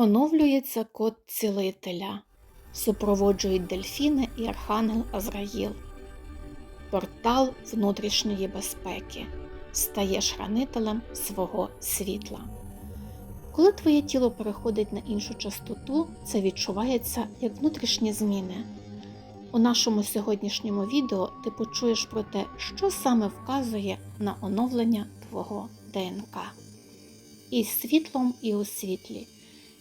Оновлюється код цілителя. Супроводжують дельфіни і архангел Азраїл. Портал внутрішньої безпеки. Стаєш хранителем свого світла. Коли твоє тіло переходить на іншу частоту, це відчувається як внутрішні зміни. У нашому сьогоднішньому відео ти почуєш про те, що саме вказує на оновлення твого ДНК. І світлом, і у світлі.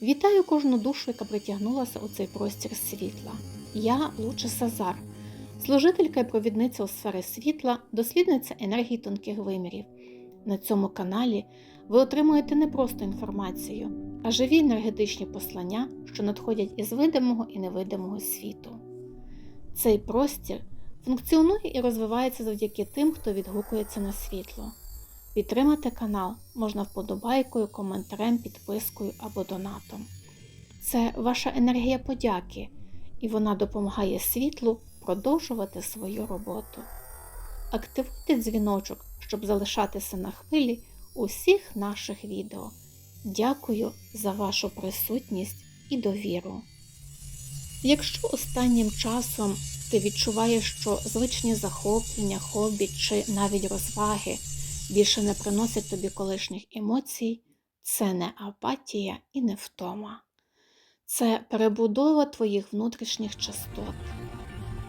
Вітаю кожну душу, яка притягнулася у цей простір світла. Я Луча Сазар, служителька і провідниця у сфери світла, дослідниця енергії тонких вимірів. На цьому каналі ви отримуєте не просто інформацію, а живі енергетичні послання, що надходять із видимого і невидимого світу. Цей простір функціонує і розвивається завдяки тим, хто відгукується на світло. Підтримати канал можна вподобайкою, коментарем, підпискою або донатом. Це ваша енергія подяки, і вона допомагає світлу продовжувати свою роботу. Активуйте дзвіночок, щоб залишатися на хвилі усіх наших відео. Дякую за вашу присутність і довіру. Якщо останнім часом ти відчуваєш, що звичні захоплення, хобі чи навіть розваги більше не приносять тобі колишніх емоцій, це не апатія і не втома. Це перебудова твоїх внутрішніх частот.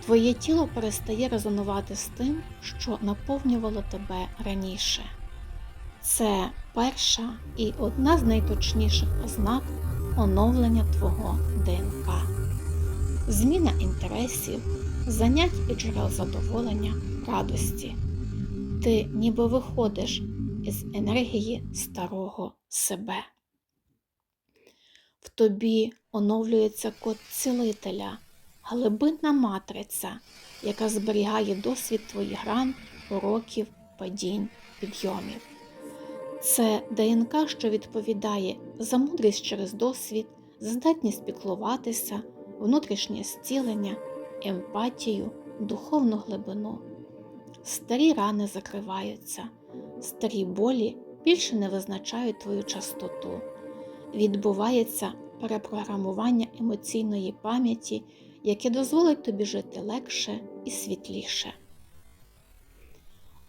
Твоє тіло перестає резонувати з тим, що наповнювало тебе раніше. Це перша і одна з найточніших ознак оновлення твого ДНК. Зміна інтересів, занять і джерел задоволення, радості. Ти ніби виходиш із енергії старого себе. В тобі оновлюється код цілителя, глибинна матриця, яка зберігає досвід твоїх ран, уроків, падінь, підйомів. Це ДНК, що відповідає за мудрість через досвід, здатність піклуватися, внутрішнє зцілення, емпатію, духовну глибину. Старі рани закриваються, старі болі більше не визначають твою частоту. Відбувається перепрограмування емоційної пам'яті, яке дозволить тобі жити легше і світліше.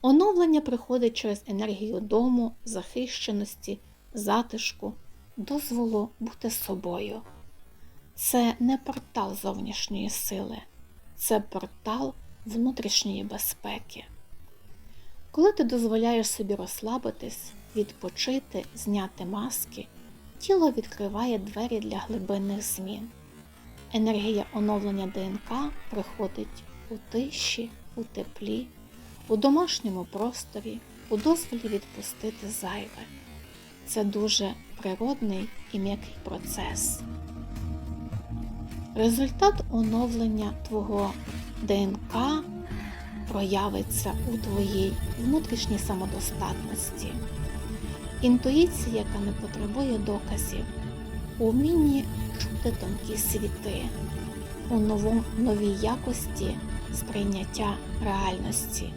Оновлення приходить через енергію дому, захищеності, затишку, дозволу бути собою. Це не портал зовнішньої сили, це портал внутрішньої безпеки. Коли ти дозволяєш собі розслабитись, відпочити, зняти маски, тіло відкриває двері для глибинних змін. Енергія оновлення ДНК приходить у тиші, у теплі, у домашньому просторі, у дозволі відпустити зайве. Це дуже природний і м'який процес. Результат оновлення твого ДНК проявиться у твоїй внутрішній самодостатності, інтуїція, яка не потребує доказів, у чути тонкі світи, у новому, новій якості сприйняття реальності,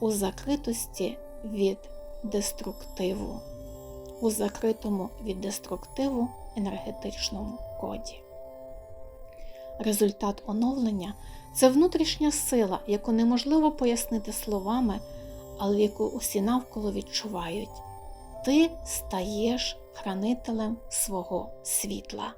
у закритості від деструктиву, у закритому від деструктиву енергетичному коді. Результат оновлення це внутрішня сила, яку неможливо пояснити словами, але яку усі навколо відчувають. Ти стаєш хранителем свого світла.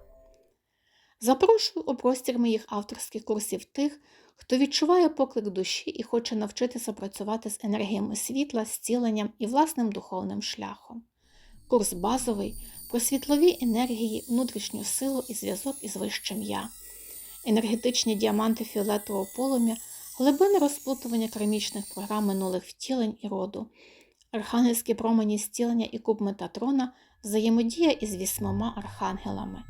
Запрошую у простір моїх авторських курсів тих, хто відчуває поклик душі і хоче навчитися працювати з енергіями світла, зціленням і власним духовним шляхом. Курс базовий про світлові енергії, внутрішню силу і зв'язок із вищим я енергетичні діаманти фіолетового полум'я, глибинне розплутування кармічних програм минулих втілень і роду, архангельські промені зцілення і куб Метатрона, взаємодія із вісьмома архангелами,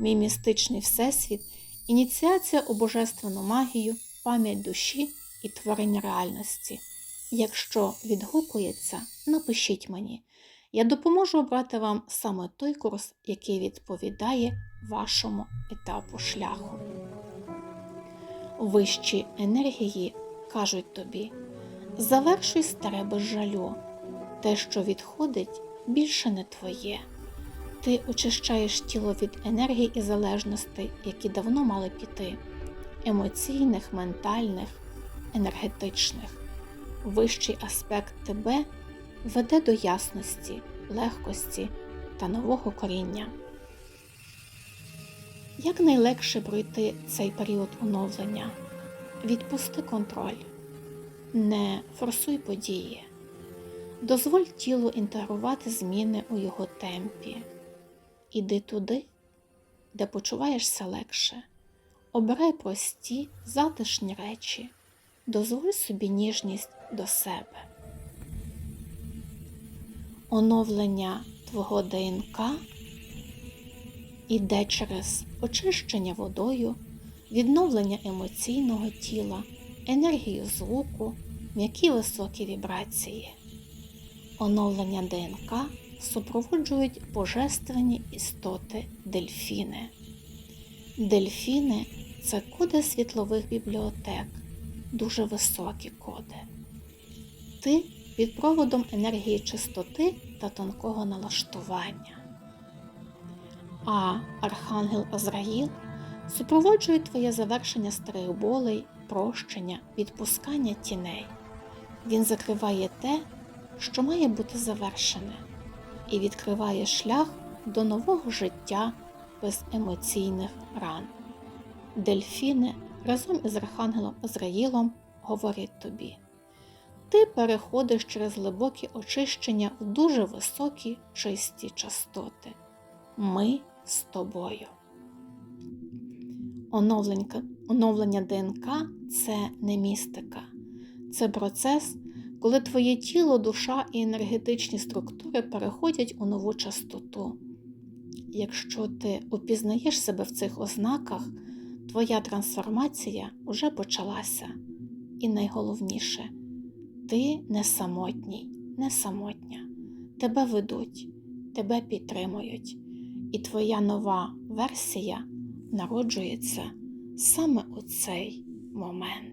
мій містичний всесвіт, ініціація у божественну магію, пам'ять душі і творення реальності. Якщо відгукується, напишіть мені. Я допоможу обрати вам саме той курс, який відповідає вашому етапу шляху. Вищі енергії кажуть тобі: завершуй старе без жалю, те, що відходить, більше не твоє. Ти очищаєш тіло від енергії і залежностей, які давно мали піти емоційних, ментальних, енергетичних. Вищий аспект тебе веде до ясності, легкості та нового коріння. Як найлегше пройти цей період оновлення? Відпусти контроль, не форсуй події, дозволь тілу інтегрувати зміни у його темпі. Іди туди, де почуваєшся легше. Обирай прості, затишні речі, дозволь собі ніжність до себе. Оновлення твого ДНК іде через очищення водою, відновлення емоційного тіла, енергію звуку, м'які високі вібрації. Оновлення ДНК супроводжують божественні істоти дельфіни. Дельфіни це коди світлових бібліотек, дуже високі коди. Ти під проводом енергії чистоти та тонкого налаштування. А Архангел Азраїл супроводжує твоє завершення старих болей, прощення, відпускання тіней. Він закриває те, що має бути завершене, і відкриває шлях до нового життя без емоційних ран. Дельфіни разом із Архангелом Азраїлом говорять тобі. Ти переходиш через глибокі очищення в дуже високі чисті частоти. Ми з тобою. Оновленька- Оновлення ДНК це не містика. Це процес, коли твоє тіло, душа і енергетичні структури переходять у нову частоту. Якщо ти упізнаєш себе в цих ознаках, твоя трансформація вже почалася. І найголовніше, ти не самотній, не самотня. Тебе ведуть, тебе підтримують, і твоя нова версія народжується саме у цей момент.